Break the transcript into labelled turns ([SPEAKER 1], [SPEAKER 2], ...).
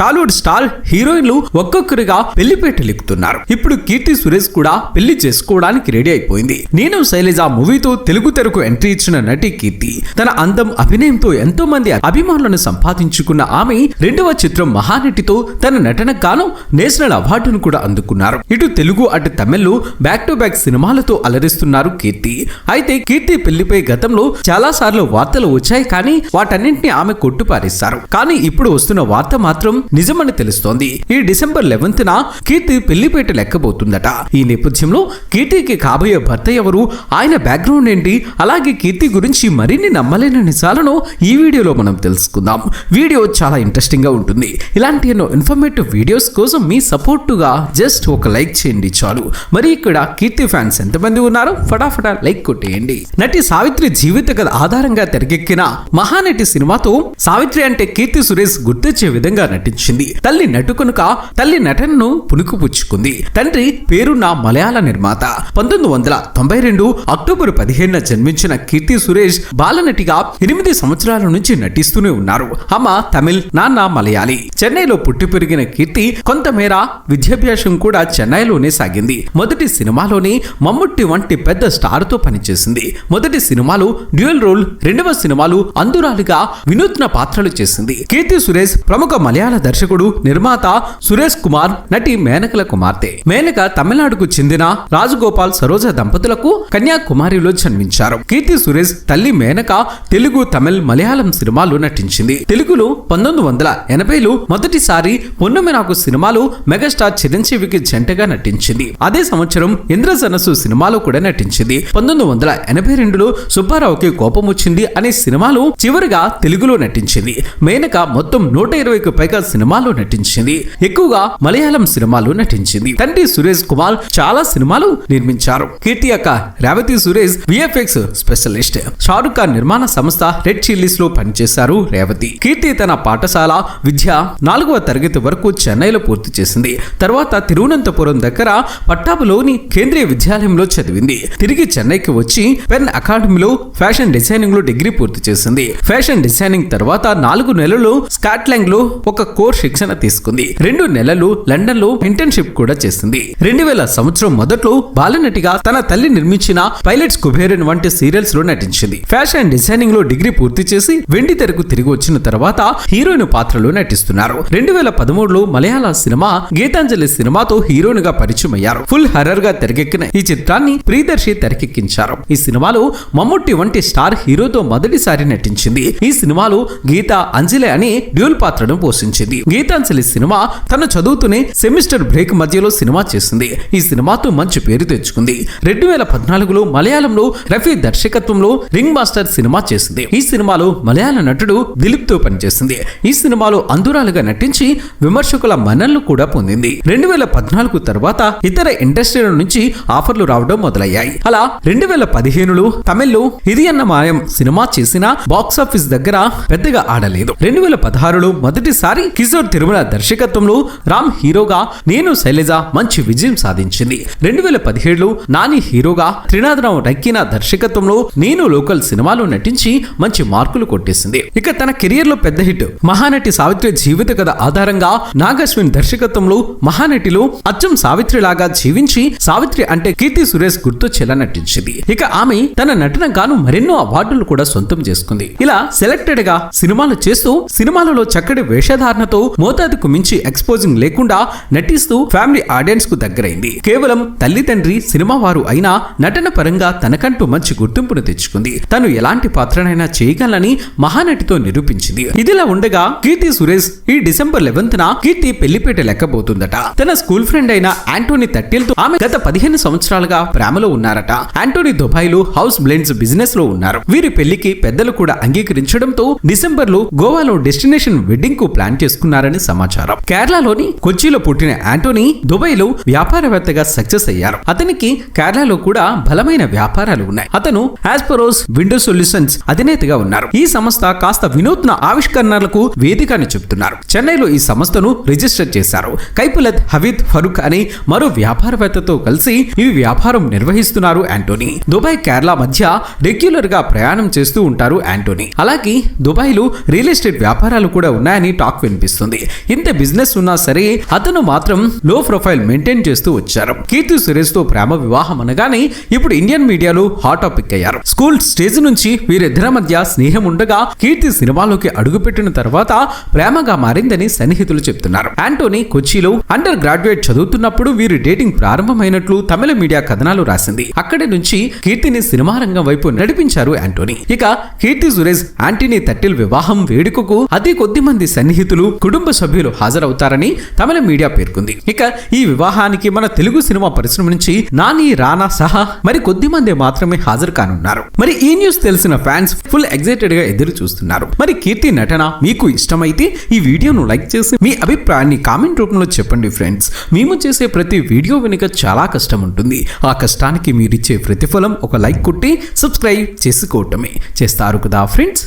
[SPEAKER 1] Tollywood star హీరోయిన్లు ఒక్కొక్కరిగా పెళ్ళిపేటలెక్కుతున్నారు ఇప్పుడు కీర్తి సురేష్ కూడా పెళ్ళి చేసుకోవడానికి రెడీ అయిపోయింది. నేను శైలజ మూవీతో తెలుగు తెరకు ఎంట్రీ ఇచ్చిన నటి కీర్తి. తన అందం అభినయంతో ఎంతో మంది అభిమానులను సంపాదించుకున్న ఆమె రెండవ చిత్రం మహానటితో తన నటన గాను నేషనల్ అవార్డును కూడా అందుకున్నారు. ఇటు తెలుగు అటు తమిళ్ళు బ్యాక్ టు బ్యాక్ సినిమాలతో అలరిస్తున్నారు కీర్తి. అయితే కీర్తి పెళ్ళిపై గతంలో చాలా సార్లు వార్తలు వచ్చాయి కానీ వాటన్నింటినీ ఆమె కొట్టుపారేశారు. కానీ ఇప్పుడు వస్తున్న వార్త మాత్రం నిజమని తెలుస్తోంది. ఈ డిసెంబర్ లెవెన్త్ న కీర్తి పెళ్ళిపేట లెక్కబోతుందట. ఈ నేపథ్యంలో కీర్తికి కాబోయే భర్త ఎవరు? ఆయన బ్యాక్గ్రౌండ్ ఏంటి? అలాగే కీర్తి గురించి మరిన్ని నమ్మలేని నిజాలను ఈ వీడియోలో మనం తెలుసుకుందాం. వీడియో చాలా ఇంట్రెస్టింగ్గా ఉంటుంది. ఇలాంటి ఎన్నో ఇన్ఫర్మేటివ్ వీడియోస్ కోసం మీ సపోర్టుగా జస్ట్ ఒక లైక్ చేయండి చాలు. మరి ఇక్కడ కీర్తి ఫ్యాన్స్ ఎంతమంది ఉన్నారో ఫటాఫటా లైక్ కొట్టేయండి. నటి సావిత్రి జీవిత కథ ఆధారంగా తెరకెక్కిన మహానటి సినిమాతో సావిత్రి అంటే కీర్తి సురేష్ గుర్తొచ్చే విధంగా నటించింది తల్లి నటుకనుక తల్లి నటనను పుణుకుపుచ్చుకుంది. తండ్రి పేరున్న మలయాళ నిర్మాత. పంతొమ్మిది వందల తొంభై రెండు అక్టోబర్ పదిహేనున జన్మించిన కీర్తి సురేష్ బాలనటిగా ఎనిమిది సంవత్సరాల నుంచి నటిస్తూనే ఉన్నారు. అమ్మ తమిళ్ నాన్న మలయాళి. చెన్నైలో పుట్టి పెరిగిన కీర్తి కొంతమేర విద్యాభ్యాసం కూడా చెన్నైలోనే సాగింది. మొదటి సినిమాలోనే మమ్ముట్టి వంటి పెద్ద స్టార్తో పనిచేసింది. మొదటి సినిమాలు డ్యూయల్ రోల్ రెండవ సినిమాలు అందురాలుగా వినూత్న పాత్రలు చేసింది. కీర్తి సురేష్ ప్రముఖ మలయాళ దర్శకుడు నిర్మాత సురేష్ కుమార్ నటి మేనకల కుమార్తె. మేనక తమిళనాడుకు చెందిన రాజగోపాల్ సరోజ దంపతులకు కన్యాకుమారిలో జన్మించారు. కీర్తి సురేష్ తల్లి మేనక తెలుగు తమిళ్ మలయాళం సినిమాలు నటించింది. తెలుగులో పంతొమ్మిది వందల ఎనభైలో మొదటిసారి పొన్నమి నాకు సినిమాలో మెగాస్టార్ చిరంజీవికి జంటగా నటించింది. అదే సంవత్సరం ఇంద్రజనసు సినిమాలో కూడా నటించింది. పంతొమ్మిది వందల ఎనభై రెండులో సుబ్బారావుకి కోపం వచ్చింది అనే సినిమాలో చివరిగా తెలుగులో నటించింది. మేనక మొత్తం నూట ఇరవైకి పైగా సినిమాలో నటించింది. ఎక్కువగా మలయాళం సినిమాలు నటించింది. తండ్రి సురేష్ కుమార్ చాలా సినిమాలు నిర్మించారు. కీర్తి యొక్క రేవతి సురేష్ విఎఫ్ఎక్స్ స్పెషలిస్ట్. షారుఖ్ ఖాన్ నిర్మాణ సంస్థ రెడ్ చిల్లీస్లో పనిచేశారు రేవతి. కీర్తి తన పాఠశాల విద్య నాలుగవ తరగతి వరకు చెన్నైలో పూర్తి చేసింది. తర్వాత తిరువనంతపురం దగ్గర పట్టాపులోని కేంద్రీయ విద్యాలయంలో చదివింది. తిరిగి చెన్నైకి వచ్చి పెన్ అకాడమీలో ఫ్యాషన్ డిజైనింగ్లో డిగ్రీ పూర్తి చేసింది. ఫ్యాషన్ డిజైనింగ్ తర్వాత నాలుగు నెలలు స్కాట్లాండ్లో ఒక కోర్ శిక్షణ తీసుకుంది. రెండు నెలలు లండన్లో ఇంటర్న్షిప్ కూడా చేసింది. రెండు వేల సంవత్సరం మొదట్లో బాలనటిగా తన తల్లి నిర్మించిన పైలట్స్ కుబేరన్ వంటి సీరియల్స్లో నటించింది. ఫ్యాషన్ డిజైనింగ్లో డిగ్రీ పూర్తి చేసి వెండి తెరకు తిరిగి వచ్చిన తర్వాత హీరోయిన్ పాత్రలో నటిస్తున్నారు. రెండు వేల పదమూడులో మలయాళ సినిమా గీతాంజలి సినిమాతో హీరోయిన్గా పరిచయం అయ్యారు ఫుల్ హర్రర్గా తెరకెక్కిన ఈ చిత్రాన్ని ప్రియదర్శి తెరకెక్కించారు. ఈ సినిమాలో మమ్ముట్టి వంటి స్టార్ హీరోతో మొదటిసారి నటించింది. ఈ సినిమాలో గీత అంజలి అని డ్యూల్ పాత్రను పోషించింది. గీతాంజలి సినిమా తను చదువుతూనే సెమిస్టర్ బ్రేక్ మధ్యలో సినిమా చేసింది. ఈ సినిమాతో మంచి పేరు తెచ్చుకుంది. రెండు వేల పద్నాలుగులో మలయాళంలో రఫీ దర్శకత్వంలో రింగ్ మాస్టర్ సినిమా చేసింది. ఈ సినిమాలో మలయాళ నటుడు దిలీప్తో పనిచేసింది. ఈ సినిమాలో అందురాలుగా నటించి విమర్శకుల మన్ననలు కూడా పొందింది. రెండు వేల పద్నాలుగు తర్వాత ఇతర ఇండస్ట్రీల నుంచి ఆఫర్లు రావడం మొదలయ్యాయి. అలా రెండు వేల పదిహేనులో తమిళ్ళో ఇది అన్న మాయం సినిమా చేసిన బాక్స్ ఆఫీస్ దగ్గర పెద్దగా ఆడలేదు. రెండు వేల పదహారులో మొదటిసారి కిషోర్ తిరుమల దర్శకత్వంలో రామ్ హీరోగా నేను శైలజ మంచి విజయం సాధించింది. రెండు వేల పదిహేడులో నాని హీరోగా త్రినాథరావు నక్కిన దర్శకత్వంలో నేను లోకల్ సినిమాలో నటించి మంచి మార్కులు కొట్టేసింది. ఇక తన కెరియర్లో పెద్ద హిట్ మహానటి సావిత్రి జీవిత కథ ఆధారంగా నాగశ్విన్ దర్శకత్వంలో మహానటిలో అచ్చం సావిత్రి లాగా జీవించి సావిత్రి అంటే కీర్తి సురేష్ గుర్తొచ్చేలా నటించింది. ఇక ఆమె తన నటన గాను మరెన్నో అవార్డులు కూడా సొంతం చేసుకుంది. ఇలా సెలెక్టెడ్గా సినిమాలు చేస్తూ సినిమాలలో చక్కటి వేషధారణ సినిమాతో మోతాదుకు మించి ఎక్స్పోజింగ్ లేకుండా నటిస్తూ ఫ్యామిలీ ఆడియన్స్కు దగ్గరైంది. కేవలం తల్లి తండ్రి సినిమా వారు అయినా నటన పరంగా తనకంటూ మంచి గుర్తింపును తెచ్చుకుంది. తను ఎలాంటి పాత్రనైనా చేయగలని మహానటితో నిరూపించింది. ఇదిలా ఉండగా కీర్తి సురేష్ ఈ డిసెంబర్ లెవెన్త్ న కీర్తి పెళ్ళిపేట లెక్కబోతుందట. తన స్కూల్ ఫ్రెండ్ అయిన ఆంటోనీ తట్టెల్తో ఆమె గత పదిహేను సంవత్సరాలుగా ప్రేమలో ఉన్నారట. ఆంటోనీ దుబాయ్లో హౌస్ బ్లెండ్స్ బిజినెస్లో ఉన్నారు. వీరి పెళ్ళికి పెద్దలు కూడా అంగీకరించడంతో డిసెంబర్లో గోవాలో డెస్టినేషన్ వెడ్డింగ్కు ప్లాన్ చేసుకున్నారని సమాచారం. కేరళలోని కొచ్చిలో పుట్టిన యాంటోనీ దుబాయ్లో వ్యాపారవేత్తగా సక్సెస్ అయ్యారు. అతనికి కేరళలో కూడా బలమైన వ్యాపారాలు ఉన్నాయి. అతను ఆస్పరోస్ విండో సొల్యూషన్స్ అధినేతగా ఉన్నారు. ఈ సంస్థ కాస్త వినూత్న ఆవిష్కరణలకు వేదిక అని చెప్తున్నారు చెన్నైలో ఈ సంస్థను రిజిస్టర్ చేశారు. కైపులత్ హవిద్ ఫరూక్ అనే మరో వ్యాపారవేత్తతో కలిసి ఈ వ్యాపారం నిర్వహిస్తున్నారు యాంటోనీ దుబాయ్ కేరళ మధ్య రెగ్యులర్గా ప్రయాణం చేస్తూ ఉంటారు యాంటోనీ అలాగే దుబాయ్లో రియల్ ఎస్టేట్ వ్యాపారాలు కూడా ఉన్నాయని టాక్ వినిపిస్తుంది. కనిపిస్తుంది. ఇంత బిజినెస్ ఉన్నా సరే అతను మాత్రం లో ప్రొఫైల్ మెయింటైన్ చేస్తూ వచ్చారు. కీర్తి సురేష్తో ప్రేమ వివాహం అనగానే ఇప్పుడు ఇండియన్ మీడియాలో హాట్ టాపిక్ అయ్యారు. స్కూల్ స్టేజ్ నుంచి వీరిద్దరి మధ్య స్నేహం ఉండగా కీర్తి సినిమాలోకి అడుగుపెట్టిన తర్వాత ప్రేమగా మారిందని సన్నిహితులు చెప్తున్నారు. ఆంటోనీ కొచ్చిలో అండర్ గ్రాడ్యుయేట్ చదువుతున్నప్పుడు వీరి డేటింగ్ ప్రారంభమైనట్లు తమిళ మీడియా కథనాలు రాసింది. అక్కడి నుంచి కీర్తిని సినిమా రంగం వైపు నడిపించారు ఆంటోనీ. ఇక కీర్తి సురేష్ ఆంటీనీ తట్టిల్ వివాహం వేడుకకు అతి కొద్ది మంది సన్నిహితులు కుటుంబ సభ్యులు హాజరవుతారని తమిళ మీడియా పేర్కొంది. ఇక ఈ వివాహానికి మన తెలుగు సినిమా పరిశ్రమ నుంచి నాని రానా సహా మరి కొద్ది మంది మాత్రమే హాజరు కానున్నారు. మరి ఈ న్యూస్ తెలిసిన ఫ్యాన్స్ ఫుల్ ఎగ్జైటెడ్గా ఎదురు చూస్తున్నారు. మరి కీర్తి నటన మీకు ఇష్టమైతే ఈ వీడియోను లైక్ చేసి మీ అభిప్రాయాన్ని కామెంట్ రూపంలో చెప్పండి ఫ్రెండ్స్. మేము చేసే ప్రతి వీడియో వెనుక చాలా కష్టం ఉంటుంది. ఆ కష్టానికి మీరిచ్చే ప్రతిఫలం ఒక లైక్ కొట్టి సబ్స్క్రైబ్ చేసుకోవటమే. చేస్తారు కదా ఫ్రెండ్స్?